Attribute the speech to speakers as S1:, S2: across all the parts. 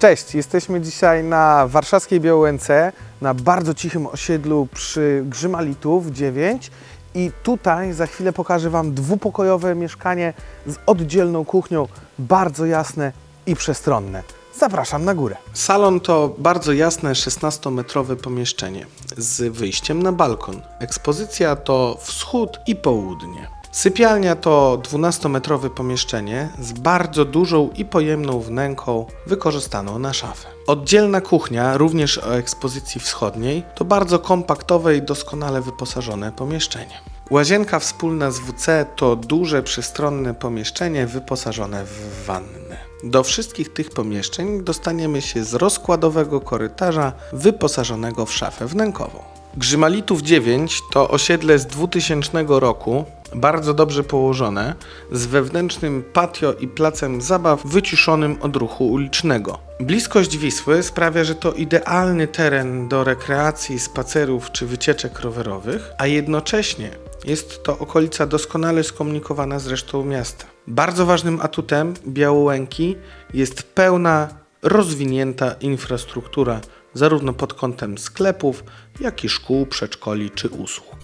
S1: Cześć, jesteśmy dzisiaj na warszawskiej Białęce, na bardzo cichym osiedlu przy Grzymalitów 9 i tutaj za chwilę pokażę Wam dwupokojowe mieszkanie z oddzielną kuchnią, bardzo jasne i przestronne. Zapraszam na górę. Salon to bardzo jasne 16-metrowe pomieszczenie z wyjściem na balkon. Ekspozycja to wschód i południe. Sypialnia to 12-metrowe pomieszczenie z bardzo dużą i pojemną wnęką wykorzystaną na szafę. Oddzielna kuchnia, również o ekspozycji wschodniej, to bardzo kompaktowe i doskonale wyposażone pomieszczenie. Łazienka wspólna z WC to duże, przestronne pomieszczenie wyposażone w wannę. Do wszystkich tych pomieszczeń dostaniemy się z rozkładowego korytarza wyposażonego w szafę wnękową. Grzymalitów 9 to osiedle z 2000 roku, bardzo dobrze położone, z wewnętrznym patio i placem zabaw wyciszonym od ruchu ulicznego. Bliskość Wisły sprawia, że to idealny teren do rekreacji, spacerów czy wycieczek rowerowych, a jednocześnie jest to okolica doskonale skomunikowana z resztą miasta. Bardzo ważnym atutem Białołęki jest pełna, rozwinięta infrastruktura, zarówno pod kątem sklepów, jak i szkół, przedszkoli czy usług.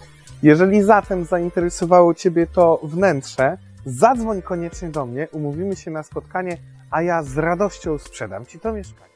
S1: Jeżeli zatem zainteresowało Ciebie to wnętrze, zadzwoń koniecznie do mnie, umówimy się na spotkanie, a ja z radością sprzedam Ci to mieszkanie.